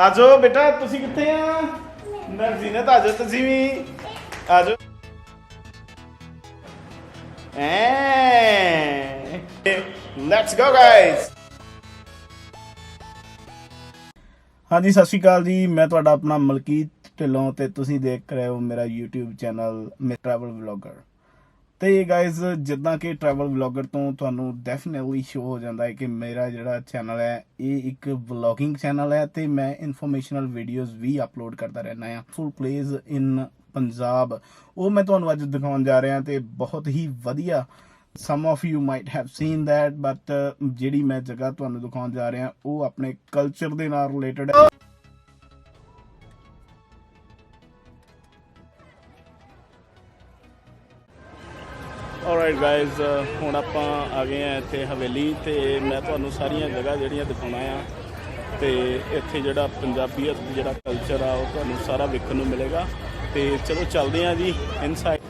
ਆਜੋ ਬੇਟਾ, ਤੁਸੀਂ ਕਿੱਥੇ ਆ? ਨਰਜ਼ੀਨਤ ਆਜੋ, ਤੁਸੀਂ ਵੀ ਆਜੋ। ਐ। ਲੈਟਸ ਗੋ ਗਾਇਸ ਹਾਂਜੀ, ਸਤਿ ਸ਼੍ਰੀ ਅਕਾਲ ਜੀ। ਮੈਂ ਤੁਹਾਡਾ ਆਪਣਾ ਮਲਕੀਤ ਢਿੱਲੋਂ ਤੇ ਤੁਸੀਂ ਦੇਖ ਰਹੇ ਹੋ ਮੇਰਾ YouTube ਚੈਨਲ ਮੇ ਟਰੈਵਲ ਵਲੌਗਰ। ਤੇ ਗਾਇਜ਼ ਜਿੱਦਾਂ ਕਿ ਟਰੈਵਲ ਵਲੌਗਰ ਤੋਂ ਤੁਹਾਨੂੰ ਡੈਫੀਨਿਟਲੀ ਸ਼ੋ ਹੋ ਜਾਂਦਾ ਹੈ ਕਿ ਮੇਰਾ ਜਿਹੜਾ ਚੈਨਲ ਹੈ, ਇਹ ਇੱਕ ਵਲੌਗਿੰਗ ਚੈਨਲ ਹੈ ਤੇ ਮੈਂ ਇਨਫੋਰਮੇਸ਼ਨਲ ਵੀਡੀਓਜ਼ ਵੀ ਅਪਲੋਡ ਕਰਦਾ ਰਹਿਣਾ ਹਾਂ। ਫੁੱਲ ਪਲੇਸ ਇਨ ਪੰਜਾਬ ਉਹ ਮੈਂ ਤੁਹਾਨੂੰ ਅੱਜ ਦਿਖਾਉਣ ਜਾ ਰਿਹਾ ਤੇ ਬਹੁਤ ਹੀ ਵਧੀਆ। Some of you might have seen that but ਜਿਹੜੀ ਮੈਂ ਜਗ੍ਹਾ ਤੁਹਾਨੂੰ ਦਿਖਾਉਣ ਜਾ ਰਿਹਾ, ਉਹ ਆਪਣੇ ਕਲਚਰ ਦੇ ਨਾਲ ਰਿਲੇਟਡ ਹੈ। ਆਲਰਾਈਟ ਗਾਇਜ਼ uh, ਹੁਣ ਆਪਾਂ ਆ ਗਏ ਆ ਇੱਥੇ ਹਵੇਲੀ ਤੇ ਮੈਂ ਤੁਹਾਨੂੰ ਸਾਰੀਆਂ ਜਗ੍ਹਾ ਜਿਹੜੀਆਂ ਦਿਖਾਉਣਾ ਆ ਤੇ ਇੱਥੇ ਜਿਹੜਾ ਪੰਜਾਬੀਅਤ ਜਿਹੜਾ ਕਲਚਰ ਆ, ਉਹ ਤੁਹਾਨੂੰ ਸਾਰਾ ਵੇਖਣ ਨੂੰ ਮਿਲੇਗਾ। ਤੇ ਚਲੋ ਚੱਲਦੇ ਆ ਜੀ ਇਨਸਾਈਡ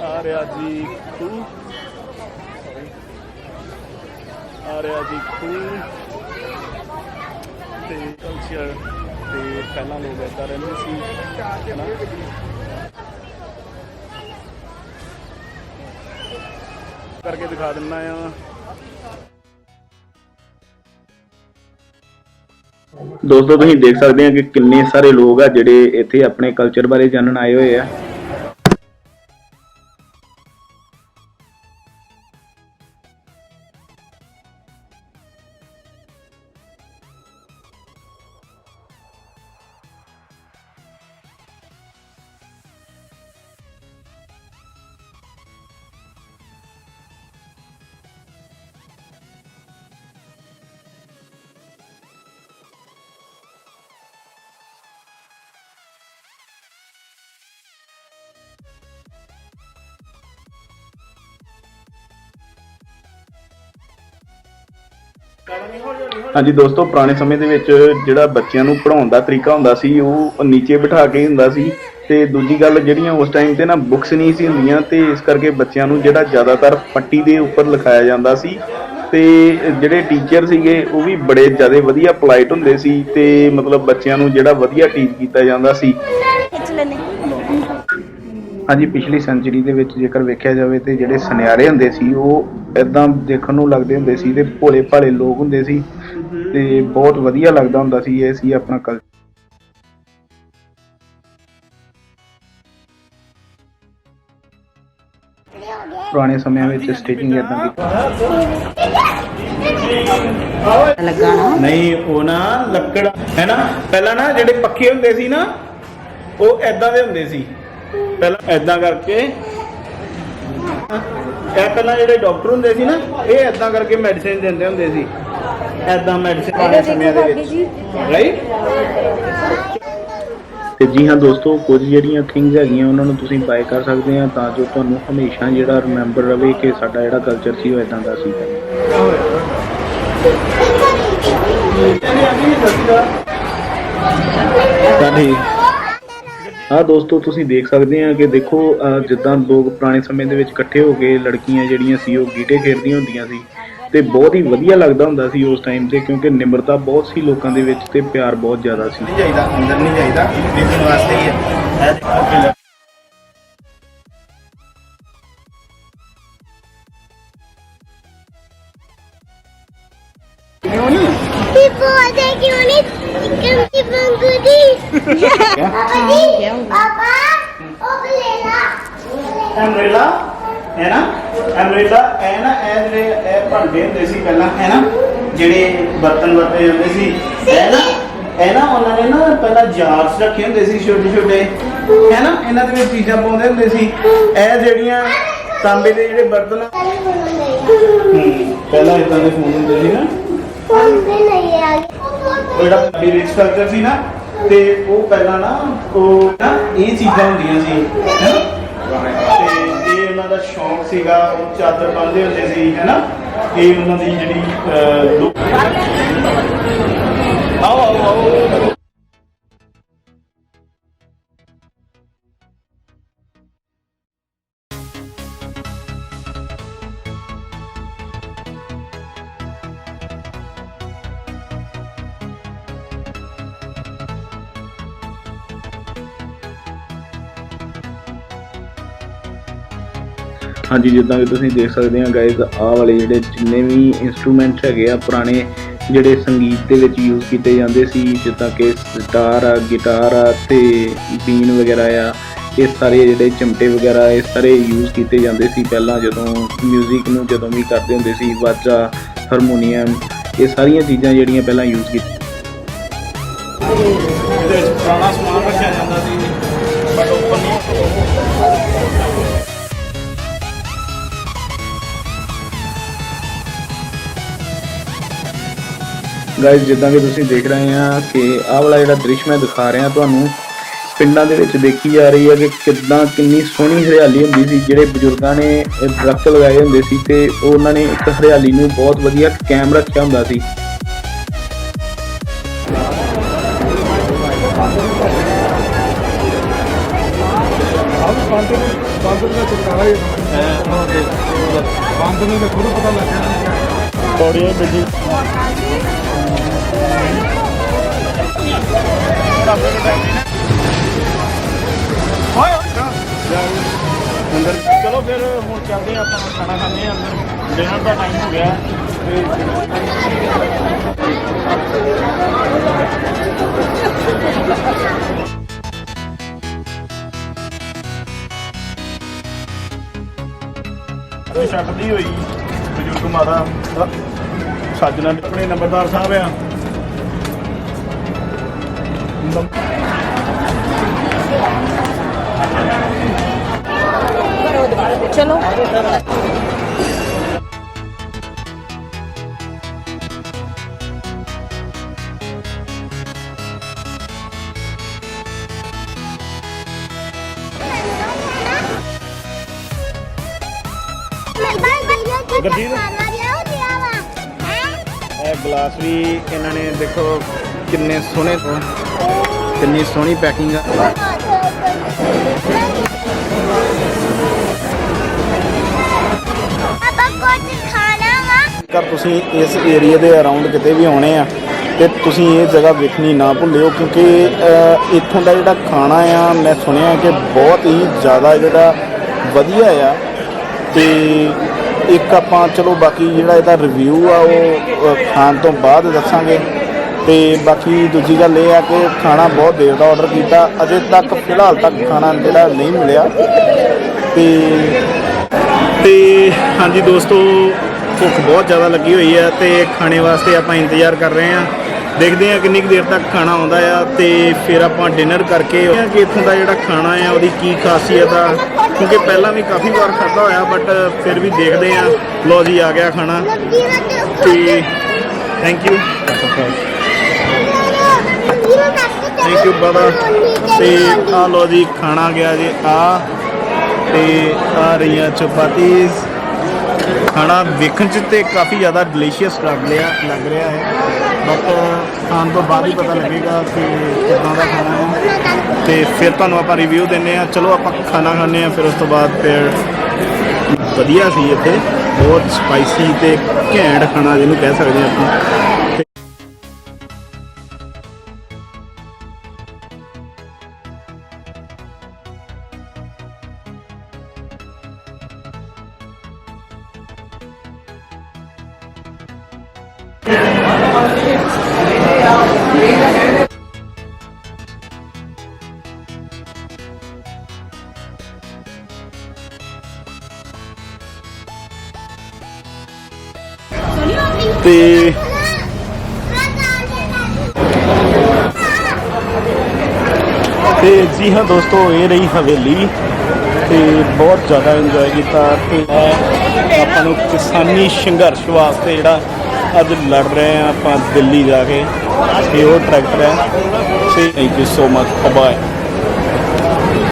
ਆ ਰਿਹਾ ਜੀ ਖੂਹ। ਆ ਰਿਹਾ ਜੀ ਖੂਹ। ਤੇ ਕਲਚਰ ਤੇ ਪਹਿਲਾਂ ਲੋਕ ਏਦਾਂ ਰਹਿੰਦੇ ਸੀ ਕਰਕੇ ਦਿਖਾ ਦਿੰਦਾ ਆ। ਦੋਸਤੋ, ਤੁਸੀਂ ਦੇਖ ਸਕਦੇ ਆ ਕਿ ਕਿੰਨੇ ਸਾਰੇ ਲੋਕ ਆ ਜਿਹੜੇ ਇੱਥੇ ਆਪਣੇ ਕਲਚਰ ਬਾਰੇ ਜਾਣਨ ਆਏ ਹੋਏ ਆ। ਹਾਂਜੀ ਦੋਸਤੋ, ਪੁਰਾਣੇ ਸਮੇਂ ਦੇ ਵਿੱਚ ਜਿਹੜਾ ਬੱਚਿਆਂ ਨੂੰ ਪੜਾਉਣ ਦਾ ਤਰੀਕਾ ਹੁੰਦਾ ਸੀ, ਉਹ ਨੀਚੇ ਬਿਠਾ ਕੇ ਹੁੰਦਾ ਸੀ ਤੇ ਦੂਜੀ ਗੱਲ ਜਿਹੜੀਆਂ ਉਸ ਟਾਈਮ ਤੇ ਨਾ ਬੁੱਕਸ ਨਹੀਂ ਸੀ ਹੁੰਦੀਆਂ ਤੇ ਇਸ ਕਰਕੇ ਬੱਚਿਆਂ ਨੂੰ ਜਿਹੜਾ ਜ਼ਿਆਦਾਤਰ ਪੱਟੀ ਦੇ ਉੱਪਰ ਲਿਖਾਇਆ ਜਾਂਦਾ ਸੀ ਤੇ ਜਿਹੜੇ ਟੀਚਰ ਸੀਗੇ, ਉਹ ਵੀ ਬੜੇ ਜ਼ਿਆਦਾ ਵਧੀਆ ਪੋਲਾਈਟ ਹੁੰਦੇ ਸੀ ਤੇ ਮਤਲਬ ਬੱਚਿਆਂ ਨੂੰ ਜਿਹੜਾ ਵਧੀਆ ਟੀਚ ਕੀਤਾ ਜਾਂਦਾ ਸੀ। ਹਾਂਜੀ, ਪਿਛਲੀ ਸੈਂਚੁਰੀ ਦੇ ਵਿੱਚ ਜੇਕਰ ਵੇਖਿਆ ਜਾਵੇ ਤੇ ਜਿਹੜੇ ਸੁਨਿਆਰੇ ਹੁੰਦੇ ਸੀ, ਉਹ ਇਦਾਂ ਦੇਖਣ ਨੂੰ ਲੱਗਦੇ ਹੁੰਦੇ ਸੀ ਤੇ ਭੋਲੇ ਭਾਲੇ ਲੋਕ ਹੁੰਦੇ ਸੀ ਤੇ ਬਹੁਤ ਵਧੀਆ ਲੱਗਦਾ ਹੁੰਦਾ ਸੀ, ਇਹ ਸੀ ਆਪਣਾ ਕਲਚਰ ਪੁਰਾਣੇ ਸਮਿਆਂ ਵਿੱਚ ਸਟੇਜਿੰਗ ਇਦਾਂ ਦੀ ਲੱਗਾ ਨਹੀਂ, ਉਹ ਨਾ ਲੱਕੜ, ਹੈ ਨਾ? ਪਹਿਲਾਂ ਨਾ ਜਿਹੜੇ ਪੱਖੇ ਹੁੰਦੇ ਸੀ ਨਾ, ਉਹ ਐਦਾਂ ਦੇ ਹੁੰਦੇ ਸੀ। ਪਹਿਲਾਂ ਐਦਾਂ ਕਰਕੇ ਇਹ ਪਹਿਲਾਂ ਜਿਹੜੇ ਡਾਕਟਰ ਹੁੰਦੇ ਸੀ ਨਾ ਇਹ ਐਦਾਂ ਕਰਕੇ ਮੈਡੀਸਿਨ ਦਿੰਦੇ ਹੁੰਦੇ ਸੀ। ਐਦਾਂ ਮੈਡੀਸਿਨ ਪੁਰਾਣੇ ਸਮਿਆਂ ਦੇ ਵਿੱਚ ਰਾਈਟ ਤੇ ਜੀ ਹਾਂ ਦੋਸਤੋ ਕੁਝ ਜਿਹੜੀਆਂ ਥਿੰਗਸ ਹੈਗੀਆਂ ਉਹਨਾਂ ਨੂੰ ਤੁਸੀਂ ਬਾਏ ਕਰ ਸਕਦੇ ਆ ਤਾਂ ਜੋ ਤੁਹਾਨੂੰ ਹਮੇਸ਼ਾ ਜਿਹੜਾ ਰਿਮੈਂਬਰ ਰਵੇ ਕਿ ਸਾਡਾ ਜਿਹੜਾ ਕਲਚਰ ਸੀ ਉਹ ਇਦਾਂ ਦਾ ਸੀ। ਤਾਂ ਠੀਕ ਹਾਂ ਦੋਸਤੋ, ਤੁਸੀਂ ਦੇਖ ਸਕਦੇ ਆ ਕਿ ਦੇਖੋ ਜਿੱਦਾਂ ਲੋਕ ਪੁਰਾਣੇ ਸਮੇਂ ਦੇ ਵਿੱਚ ਇਕੱਠੇ ਹੋ ਕੇ ਲੜਕੀਆਂ ਜਿਹੜੀਆਂ ਸੀ, ਉਹ ਗੀਟੇ ਖੇਡਦੀਆਂ ਹੁੰਦੀਆਂ ਸੀ। ਤੇ ਬਹੁਤ ਹੀ ਵਧੀਆ ਲੱਗਦਾ ਹੁੰਦਾ ਸੀ ਉਸ ਟਾਈਮ ਤੇ, ਕਿਉਂਕਿ ਨਿਮਰਤਾ ਬਹੁਤ ਸੀ ਲੋਕਾਂ ਦੇ ਵਿੱਚ ਤੇ ਪਿਆਰ ਬਹੁਤ ਜ਼ਿਆਦਾ ਸੀ। ਨਹੀਂ ਜਾਈਦਾ, ਅੰਦਰ ਨਹੀਂ ਜਾਈਦਾ, ਦੇਖਣ ਵਾਸਤੇ ਹੀ ਹੈ। ਇਹ ਦੇਖੋ ਕਿ ਲ- People they give me chicken chicken goodie. Papa ਹੈ ਨਾ? ਐਮਰੇਲਾ ਇਹ ਨਾ ਇਹ ਜਿਹੜੇ ਇਹ ਭਾਂਡੇ ਹੁੰਦੇ ਸੀ ਪਹਿਲਾਂ ਹੈ ਨਾ? ਜਿਹੜੇ ਬਰਤਨ ਵਰਤੇ ਜਾਂਦੇ ਸੀ ਇਹ ਨਾ ਇਹ ਨਾ ਉਹਨਾਂ ਨੇ ਨਾ ਪਹਿਲਾਂ ਜਾਰਸ ਰੱਖੇ ਹੁੰਦੇ ਸੀ ਛੋਟੇ ਛੋਟੇ ਹੈ ਨਾ? ਇਹਨਾਂ ਦੇ ਵਿੱਚ ਚੀਜ਼ਾਂ ਪਾਉਂਦੇ ਹੁੰਦੇ ਸੀ। ਇਹ ਜਿਹੜੀਆਂ ਤਾਂਬੇ ਦੇ ਜਿਹੜੇ ਬਰਤਨ ਆ, ਪਹਿਲਾਂ ਇਦਾਂ ਦੇ ਫੋਨ ਹੁੰਦੇ ਸੀ ਨਾ। Umbrella nahi aa ਉਹ ਜਿਹੜਾ ਪੰਜਾਬੀ ਰਿਚ ਸੀ ਨਾ, ਤੇ ਉਹ ਪਹਿਲਾਂ ਨਾ, ਉਹ ਨਾ ਇਹ ਚੀਜ਼ਾਂ ਹੁੰਦੀਆਂ ਸੀ, ਹੈਨਾ? ਤੇ ਇਹ ਉਹਨਾਂ ਦਾ ਸ਼ੌਂਕ ਸੀਗਾ, ਉਹ ਚਾਦਰ ਬੰਨ੍ਹਦੇ ਹੁੰਦੇ ਸੀ, ਹੈਨਾ? ਇਹ ਉਹਨਾਂ ਦੀ ਜਿਹੜੀ ਆਓ ਆਓ ਆਓ। ਹਾਂਜੀ, ਜਿੱਦਾਂ ਕਿ ਤੁਸੀਂ ਦੇਖ ਸਕਦੇ ਆ ਗਾਇਜ਼ ਆਹ ਵਾਲੇ ਜਿਹੜੇ ਜਿੰਨੇ ਵੀ ਇਨਸਟਰੂਮੈਂਟਸ ਹੈਗੇ ਆ, ਪੁਰਾਣੇ ਜਿਹੜੇ ਸੰਗੀਤ ਦੇ ਵਿੱਚ ਯੂਜ਼ ਕੀਤੇ ਜਾਂਦੇ ਸੀ, ਜਿੱਦਾਂ ਕਿ ਸਿਤਾਰ ਆ, ਗਿਟਾਰ ਆ ਤੇ ਬੀਨ ਵਗੈਰਾ ਆ ਇਹ ਸਾਰੇ ਜਿਹੜੇ ਚਮਟੇ ਵਗੈਰਾ ਇਹ ਸਾਰੇ ਯੂਜ਼ ਕੀਤੇ ਜਾਂਦੇ ਸੀ ਪਹਿਲਾਂ ਜਦੋਂ 뮤직 ਨੂੰ ਜਦੋਂ ਵੀ ਕਰਦੇ ਹੁੰਦੇ ਸੀ, ਵਾਜਾ ਹਾਰਮੋਨੀਅਮ ਇਹ ਸਾਰੀਆਂ ਚੀਜ਼ਾਂ ਜਿਹੜੀਆਂ ਪਹਿਲਾਂ ਯੂਜ਼ ਕੀਤੀ ਗਾਇਜ਼ ਜਿੱਦਾਂ ਕਿ ਤੁਸੀਂ ਦੇਖ ਰਹੇ ਆ ਕਿ ਆਹ ਵਾਲਾ ਜਿਹੜਾ ਦ੍ਰਿਸ਼ ਮੈਂ ਦਿਖਾ ਰਿਹਾ ਤੁਹਾਨੂੰ, ਪਿੰਡਾਂ ਦੇ ਵਿੱਚ ਦੇਖੀ ਜਾ ਰਹੀ ਹੈ ਕਿ ਕਿੱਦਾਂ ਕਿੰਨੀ ਸੋਹਣੀ ਹਰਿਆਲੀ ਹੁੰਦੀ ਸੀ, ਜਿਹੜੇ ਬਜ਼ੁਰਗਾਂ ਨੇ ਇਹ ਦਰਖਤ ਲਗਾਏ ਹੁੰਦੇ ਸੀ ਤੇ ਉਹਨਾਂ ਨੇ ਇੱਕ ਹਰਿਆਲੀ ਨੂੰ ਬਹੁਤ ਵਧੀਆ ਕੈਮ ਰੱਖਿਆ ਹੁੰਦਾ ਸੀ। ਪੌੜੀਆਂ ਬਿਜ਼ੀ ਅੰਦਰ ਚਲੋ ਫਿਰ ਹੁਣ ਚੱਲਦੇ ਹਾਂ ਆਪਾਂ ਖਾਣਾ ਖਾਂਦੇ ਹਾਂ ਅੰਦਰ ਡਿਨਰ ਦਾ ਟਾਈਮ ਹੋ ਗਿਆ ਤੇ ਛੱਡਦੀ ਹੋਈ ਬਜ਼ੁਰਗ ਮਾਤਾ ਸੱਜਣਾ ਆਪਣੇ ਨੰਬਰਦਾਰ ਸਾਹਿਬ ਆ। ਚਲੋ। ਗੁਰਜੀਤ? ਇਹ ਗਲਾਸ ਵੀ ਇਹਨਾਂ ਨੇ ਦੇਖੋ ਕਿੰਨੇ ਸੋਹਣੇ ਕਿੰਨੀ ਸੋਹਣੀ ਪੈਕਿੰਗ ਆ। ਕਰ ਤੁਸੀਂ ਇਸ ਏਰੀਆ ਦੇ ਅਰਾਊਂਡ ਕਿਤੇ ਵੀ ਆਉਣੇ ਆ ਤੇ ਤੁਸੀਂ ਇਹ ਜਗ੍ਹਾ ਵੇਖਣੀ ਨਾ ਭੁੱਲਿਓ ਕਿਉਂਕਿ ਇੱਥੋਂ ਦਾ ਜਿਹੜਾ ਖਾਣਾ ਆ ਮੈਂ ਸੁਣਿਆ ਕਿ ਬਹੁਤ ਹੀ ਜ਼ਿਆਦਾ ਜਿਹੜਾ ਵਧੀਆ ਆ। ਤੇ ਇੱਕ ਆਪਾਂ ਚਲੋ ਬਾਕੀ ਜਿਹੜਾ ਇਹਦਾ ਰਿਵਿਊ ਆ ਉਹ ਖਾਣ ਤੋਂ ਬਾਅਦ ਦੱਸਾਂਗੇ। ਤੇ ਬਾਕੀ ਦੂਜੀ ਗੱਲ ਇਹ ਆ ਕਿ ਖਾਣਾ ਬਹੁਤ ਦੇਰ ਦਾ ਆਰਡਰ ਕੀਤਾ, ਅਜੇ ਤੱਕ ਫਿਲਹਾਲ ਤੱਕ ਖਾਣਾ ਜਿਹੜਾ ਨਹੀਂ ਮਿਲਿਆ। ਤੇ ਤੇ ਹਾਂਜੀ ਦੋਸਤੋ, ਭੁੱਖ ਬਹੁਤ ਜ਼ਿਆਦਾ ਲੱਗੀ ਹੋਈ ਹੈ ਤੇ ਖਾਣੇ ਵਾਸਤੇ ਆਪਾਂ ਇੰਤਜ਼ਾਰ ਕਰ ਰਹੇ ਹਾਂ। ਦੇਖਦੇ ਹਾਂ ਕਿੰਨੀ ਕੁ ਦੇਰ ਤੱਕ ਖਾਣਾ ਆਉਂਦਾ ਆ ਤੇ ਫਿਰ ਆਪਾਂ ਡਿਨਰ ਕਰਕੇ ਕਿ ਇੱਥੋਂ ਦਾ ਜਿਹੜਾ ਖਾਣਾ ਆ ਉਹਦੀ ਕੀ ਖਾਸੀਅਤ ਆ। ਕਿਉਂਕਿ ਪਹਿਲਾਂ ਵੀ ਕਾਫੀ ਵਾਰ ਖਾਧਾ ਹੋਇਆ ਬਟ ਫਿਰ ਵੀ ਦੇਖਦੇ ਹਾਂ। ਲੋ ਜੀ, ਆ ਗਿਆ ਖਾਣਾ। ਤੇ ਥੈਂਕ ਯੂ ਥੈਂਕ ਯੂ ਬਾਬਾ ਤੇ ਆ ਲੋ ਜੀ, ਖਾਣਾ ਗਿਆ ਜੀ ਆ ਤੇ ਆ ਰਹੀਆਂ ਚਪਾਤੀਜ਼ ਖਾਣਾ ਵੇਖਣ ਚ ਤੇ ਕਾਫੀ ਜ਼ਿਆਦਾ ਡਿਲੀਸ਼ੀਅਸ ਲੱਗ ਰਿਹਾ ਲੱਗ ਰਿਹਾ ਹੈ। ਬਟ ਖਾਣ ਤੋਂ ਬਾਅਦ ਹੀ ਪਤਾ ਲੱਗੇਗਾ ਕਿ ਕਿੱਦਾਂ ਦਾ ਖਾਣਾ ਹੈ। ਤੇ ਫਿਰ ਤੁਹਾਨੂੰ ਆਪਾਂ ਰਿਵਿਊ ਦਿੰਨੇ ਆ ਚਲੋ ਆਪਾਂ ਖਾਣਾ ਖਾਂਦੇ ਆ ਫਿਰ ਉਸ ਤੋਂ ਬਾਅਦ ਫਿਰ ਵਧੀਆ ਸੀ ਇੱਥੇ। ਬਹੁਤ ਸਪਾਈਸੀ ਤੇ ਘੈਂਟ ਖਾਣਾ ਜਿਹਨੂੰ ਕਹਿ ਸਕਦੇ ਆ ਆਪਾਂ। ਤੇ ਤੇ ਜੀ ਹਾਂ ਦੋਸਤੋ, ਇਹ ਰਹੀ ਹਵੇਲੀ ਤੇ ਬਹੁਤ ਜ਼ਿਆਦਾ ਇੰਜੋਏ ਕੀਤਾ ਤੇ ਆਪਾਂ ਨੂੰ ਕਿਸਾਨੀ ਸੰਘਰਸ਼ ਵਾਸਤੇ ਜਿਹੜਾ ਅੱਜ ਲੜ ਰਹੇ ਆ ਆਪਾਂ ਦਿੱਲੀ ਜਾ ਕੇ ਇਹ ਉਹ ਟਰੈਕਟਰ ਹੈ ਤੇ thank you so much bye